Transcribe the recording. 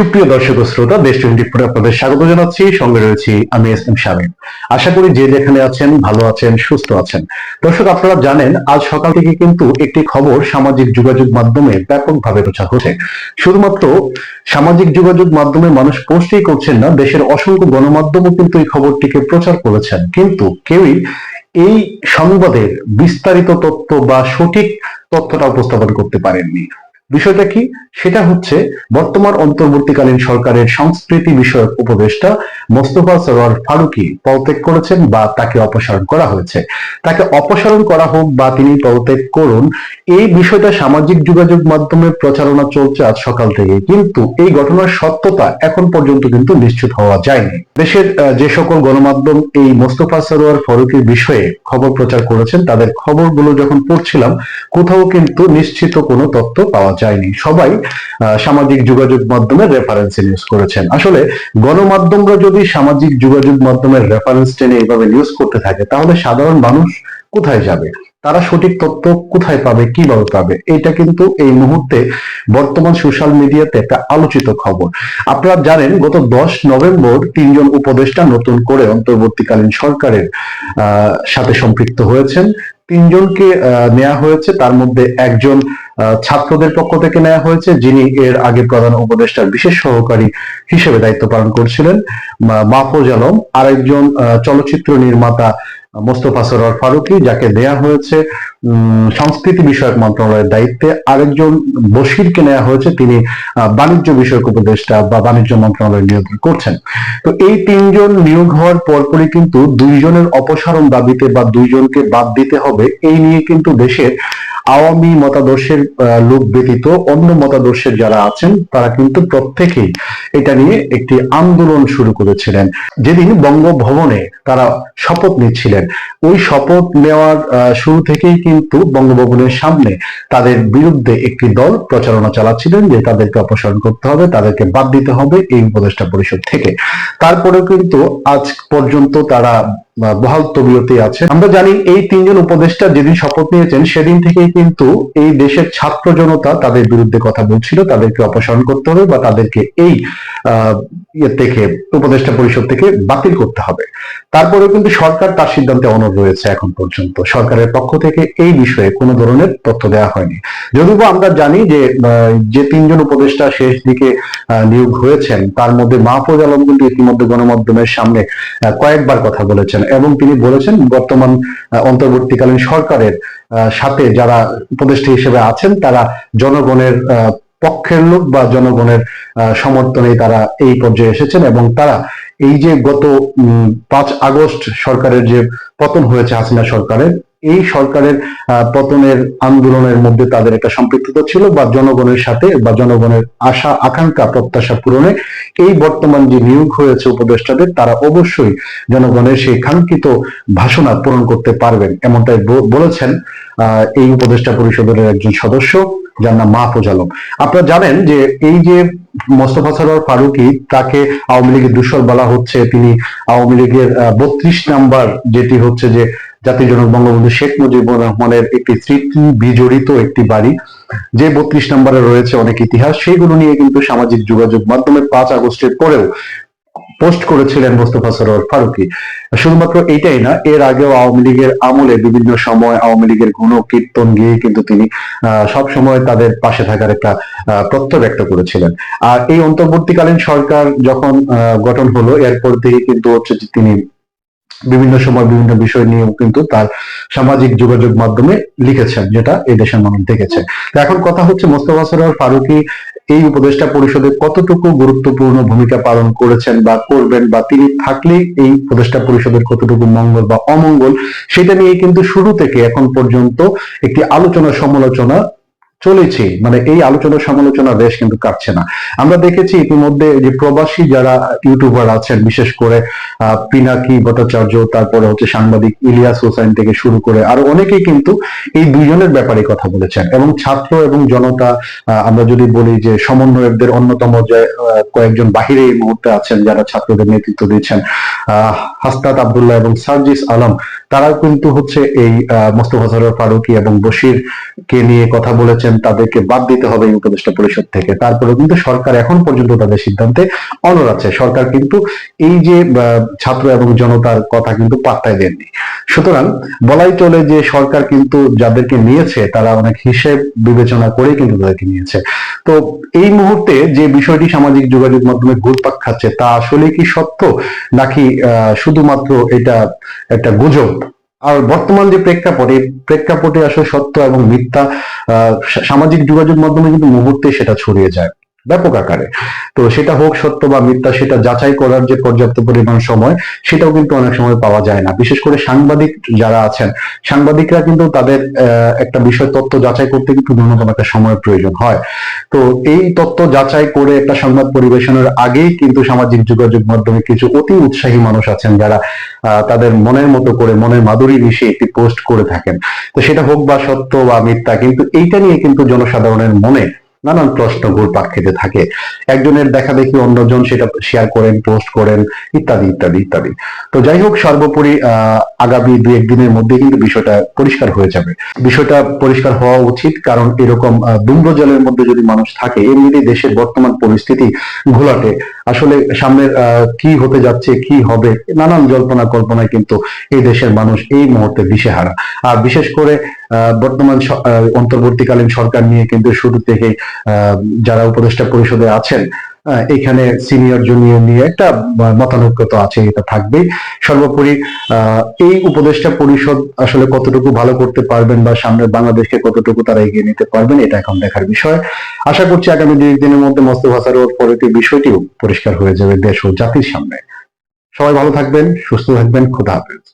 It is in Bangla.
সুপ্রিয় দর্শক ও শ্রোতা, দেশ টোয়েন্টি ফোর আপনাদের স্বাগত জানাচ্ছি। সঙ্গে রয়েছি আমি এস এম শামীম। আশা করি যে যেখানে আছেন, ভালো আছেন, সুস্থ আছেন। দর্শক, আপনারা জানেন, আজ সকাল থেকে কিন্তু একটি খবর সামাজিক যোগাযোগ মাধ্যমে ব্যাপকভাবে প্রচার হচ্ছে। শুধুমাত্র সামাজিক যোগাযোগ মাধ্যমে মানুষ পোস্টই করছেন না, দেশের অসংখ্য গণমাধ্যমও কিন্তু এই খবরটিকে প্রচার করেছেন। কিন্তু কেউই এই সংবাদের বিস্তারিত তথ্য বা সঠিক তথ্যটা উপস্থাপন করতে পারেননি। বিষয়টা কি? সেটা হচ্ছে বর্তমান অন্তর্বর্তীকালীন সরকারের সংস্কৃতি বিষয়ক উপদেষ্টা মোস্তফা সরোয়ার ফারুকি পদত্যাগ করেছেন বা তাকে অপসারণ করা হয়েছে। তাকে অপসারণ করা হোক বা তিনি পদত্যাগ করুন, এই বিষয়টা সামাজিক যোগাযোগ মাধ্যমে প্রচারণা চলছে আজ সকাল থেকে। কিন্তু এই ঘটনার সত্যতা এখন পর্যন্ত কিন্তু নিশ্চিত হওয়া যায়নি। দেশের যে সকল গণমাধ্যম এই মোস্তফা সরোয়ার ফারুকির বিষয়ে খবর প্রচার করেছেন, তাদের খবরগুলো যখন পড়ছিলাম, কোথাও কিন্তু নিশ্চিত কোনো তথ্য পাওয়া যায়নি। সবাই সামাজিক যোগাযোগ মাধ্যমের রেফারেন্স ইউজ করেছেন। আসলে, গণমাধ্যমরা যদি সামাজিক যোগাযোগ মাধ্যমের রেফারেন্স টেনে এইভাবে নিউজ করতে থাকে, তাহলে সাধারণ মানুষ কোথায় যাবে? তারা সঠিক তথ্য কোথায় পাবে কীভাবে পাবে? এটা কিন্তু এই মুহূর্তে বর্তমান সোশ্যাল মিডিয়াতে একটা আলোচিত খবর। আপনারা জানেন, গত দশ নভেম্বর তিনজন উপদেষ্টা নতুন করে অন্তর্বর্তীকালীন সরকারের সাথে সম্পৃক্ত হয়েছেন। তিনজনকে নেওয়া হয়েছে। তার মধ্যে একজন ছাত্রদের পক্ষ থেকে নেওয়া হয়েছে, যিনি এর আগে প্রধান উপদেষ্টার বিশেষ সহকারী হিসেবে দায়িত্ব পালন করছিলেন মাহফুজ আলম। আরেকজন চলচ্চিত্র নির্মাতা মোস্তফা সরোয়ার ফারুকি, যাকে দেয়া হয়েছে। সংস্কৃতি বিষয়ক মন্ত্রণালয়ের দায়িত্বে আরেকজন বশিরকে নেওয়া হয়েছে। তিনি বাণিজ্য বিষয়ক উপদেষ্টা বা বাণিজ্য মন্ত্রণালয় নিয়ন্ত্রণ করছেন। তো এই তিনজন নিয়োগ হওয়ার পরপরই কিন্তু দুইজনের অপসারণ দাবিতে বা দুইজনকে বাদ দিতে হবে। এই নিয়ে কিন্তু দেশের আওয়ামী মতাদর্শের লোক ব্যতীত অন্য মতাদর্শের যারা আছেন, তারা কিন্তু প্রত্যেকেই এটা নিয়ে একটি আন্দোলন শুরু করেছিলেন। যেদিন বঙ্গভবনে তারা শপথ নিচ্ছিলেন। ওই শপথ নেওয়ার শুরু থেকেই কিন্তু বঙ্গভবনের সামনে তাদের বিরুদ্ধে একটি দল প্রচারণা চালাচ্ছিলেন যে তাদেরকে অপসারণ করতে হবে, তাদেরকে বাদ দিতে হবে এই উপদেষ্টা পরিষদ থেকে। তারপরেও কিন্তু আজ পর্যন্ত তারা বহাল তবিয়তে আছে আমরা জানি এই তিনজন উপদেষ্টা যেদিন শপথ নিয়েছেন, সেদিন থেকেই কিন্তু এই দেশের ছাত্র জনতা তাদের বিরুদ্ধে কথা বলছিল, তাদেরকে অপসারণ করতে হবে বা তাদেরকে এই ইয়ে থেকে, উপদেষ্টা পরিষদ থেকে বাতিল করতে হবে। তারপরে কিন্তু সরকার তার সিদ্ধান্তে অনড় রয়েছে এখন পর্যন্ত। সরকারের পক্ষ থেকে এই বিষয়ে কোনো ধরনের তথ্য দেওয়া হয়নি। যদিও আমরা জানি যে যে তিনজন উপদেষ্টা শেষ দিকে নিয়োগ হয়েছেন, তার মধ্যে মাহফুজ আলম কিন্তু ইতিমধ্যে গণমাধ্যমের সামনে কয়েকবার কথা বলেছেন। এবং তিনি বলেছেন, বর্তমান অন্তর্বর্তীকালীন সরকারের সাথে যারা উপদেষ্টা হিসেবে আছেন, তারা জনগণের পক্ষের লোক বা জনগণের সমর্থনে তারা এই পর্যায়ে এসেছেন এবং তারা এই যে গত পাঁচ আগস্ট সরকারের যে পতন হয়েছে হাসিনা সরকারের এই সরকারের পতনের আন্দোলনের মধ্যে তাদের একটা সম্পৃক্ততা ছিল বা জনগণের সাথে বা জনগণের আশা, আকাঙ্ক্ষা, প্রত্যাশা পূরণে এই বর্তমান যে নিয়োগ হয়েছে উপদেষ্টাদের, তারা অবশ্যই জনগণের সেই কাঙ্ক্ষিত ভাষণা পূরণ করতে পারবেন। এমনটাই বলেছেন এই উপদেষ্টা পরিষদের একজন সদস্য, যার নাম মাহফুজ আলম। আপনারা জানেন যে এই যে মোস্তফা সরোয়ার ফারুকি, তাকে আওয়ামী লীগের দূষর বলা হচ্ছে, তিনি আওয়ামী লীগের বত্রিশ নাম্বার যেটি হচ্ছে যে জাতির জনক বঙ্গবন্ধু শেখ মুজিবুর রহমানের একটি স্মৃতি বিজড়িত একটি বাড়ি, যে বত্রিশ নম্বরে রয়েছে অনেক ইতিহাস সেইগুলো নিয়ে কিন্তু সামাজিক যোগাযোগ মাধ্যমে পাঁচ আগস্টের পরেও পোস্ট করেছিলেন মোস্তফা সরোয়ার ফারুকি। শুধুমাত্র এইটাই না, এর আগেও আওয়ামী লীগের আমলে বিভিন্ন সময় আওয়ামী লীগের গুণ কীর্তন গিয়ে কিন্তু তিনি সব সময় তাদের পাশে থাকার একটা প্রত্যয় ব্যক্ত করেছিলেন। আর এই অন্তর্বর্তীকালীন সরকার যখন গঠন হলো, এরপর থেকে কিন্তু হচ্ছে তিনি বিভিন্ন সময় বিভিন্ন বিষয় নিয়েও কিন্তু তার সামাজিক যোগাযোগ মাধ্যমে লিখেছেন, যেটা এই দেশের মানুষ দেখেছে। এখন কথা হচ্ছে, মোস্তফা সরোয়ার ফারুকি এই উপদেষ্টা পরিষদে কতটুকু গুরুত্বপূর্ণ ভূমিকা পালন করেছেন বা করবেন বা তিনি থাকলেই এই উপদেষ্টা পরিষদের কতটুকু মঙ্গল বা অমঙ্গল, সেটা নিয়ে কিন্তু শুরু থেকে এখন পর্যন্ত একটি আলোচনা সমালোচনা চলেছে মানে এই আলোচনা সমালোচনা বেশ কিন্তু কাটছে না। আমরা দেখেছি ইতিমধ্যে যে প্রবাসী যারা ইউটিউবার আছেন, বিশেষ করে পিনাকি ভট্টাচার্য, তারপরে হচ্ছে সাংবাদিক ইলিয়াস হোসেন থেকে শুরু করে আরও অনেকেই কিন্তু এই দুইজনের ব্যাপারে কথা বলেছেন। এবং ছাত্র এবং জনতা আমরা যদি বলি যে সমন্বয়কদের অন্যতম যে কয়েকজন বাহিরে এই মুহূর্তে আছেন যারা ছাত্রদের নেতৃত্ব দিচ্ছেন আহ হাসনাত আবদুল্লাহ এবং সার্জিস আলম তারা কিন্তু হচ্ছে এই মোস্তফা সরোয়ার ফারুকি এবং বশির কে নিয়ে কথা বলেছেন। তাদেরকে বাদ দিতে হবে এই উপদেষ্টা পরিষদ থেকে। তারপরেও কিন্তু সরকার এখন পর্যন্ত তাদের সিদ্ধান্তে অনর আছে। সরকার কিন্তু এই যে ছাত্র এবং জনতার কথা কিন্তু পাত্তায় দেননি। সুতরাং বলাই চলে যে সরকার কিন্তু যাদেরকে নিয়েছে, তারা অনেক হিসেব বিবেচনা করেই কিন্তু তাদেরকে নিয়েছে। তো এই মুহূর্তে যে বিষয়টি সামাজিক যোগাযোগ মাধ্যমে ঘুরপাক খাচ্ছে, তা আসলে কি সত্য? নাকি শুধুমাত্র এটা একটা গুজব? আর বর্তমান যে প্রেক্ষাপট, এই প্রেক্ষাপটে আসলে সত্য এবং মিথ্যা সামাজিক যোগাযোগ মাধ্যমে কিন্তু মুহূর্তে সেটা ছড়িয়ে যায়। ব্যাপক আকারে। তো সেটা হোক সত্য বা মিথ্যা, সেটা যাচাই করার যে পর্যাপ্ত পরিমাণ সময়, সেটাও কিন্তু অনেক সময় পাওয়া যায় না। বিশেষ করে সাংবাদিক যারা আছেন, সাংবাদিকরা কিন্তু তাদের একটা বিষয় তথ্য যাচাই করতে কিন্তু ন্যূনতম একটা সময়ের প্রয়োজন হয়। তো এই তথ্য যাচাই করে একটা সংবাদ পরিবেশনের আগেই কিন্তু সামাজিক যোগাযোগ মাধ্যমে কিছু অতি উৎসাহী মানুষ আছেন যারা তাদের মনের মতো করে, মনের মাধুরী মিশিয়ে একটি পোস্ট করে থাকেন। তো সেটা হোক বা সত্য বা মিথ্যা, কিন্তু এইটা নিয়ে কিন্তু জনসাধারণের মনে নানান প্রশ্ন ঘুরপাক খেতে থাকে। একজনের দেখা দেখি অন্যজন সেটা শেয়ার করেন পোস্ট করেন, ইত্যাদি ইত্যাদি ইত্যাদি। তো যাই হোক, সর্বোপরি আগামী দু একদিনের মধ্যে কিন্তু বিষয়টা পরিষ্কার হয়ে যাবে। বিষয়টা পরিষ্কার হওয়া উচিত, কারণ এরকম দুম্র জলের মধ্যে যদি মানুষ থাকে এমনিতেই দেশের বর্তমান পরিস্থিতি ঘোলাটে, আসলে সামনের কি হতে যাচ্ছে, কি হবে, নানান জল্পনা কল্পনায় কিন্তু এই দেশের মানুষ এই মুহূর্তে দিশেহারা আর বিশেষ করে বর্তমান অন্তর্বর্তীকালীন সরকার নিয়ে কিন্তু শুরু আহ, যারা উপদেষ্টা পরিষদে আছেন এখানে সিনিয়র জুনিয়র নিয়ে একটা মতানৈক্য তো আছে এটা থাকবেই। সর্বোপরি এই উপদেষ্টা পরিষদ আসলে কতটুকু ভালো করতে পারবেন বা সামনে বাংলাদেশকে কতটুকু তারা এগিয়ে নিতে পারবেন এটা এখন দেখার বিষয়। আশা করছি আগামী দুই দিনের মধ্যে মোস্তফা সারোয়ার পরবর্তী বিষয়টিও পরিষ্কার হয়ে যাবে দেশ ও জাতির সামনে। সবাই ভালো থাকবেন সুস্থ থাকবেন খুদা হাফেজ।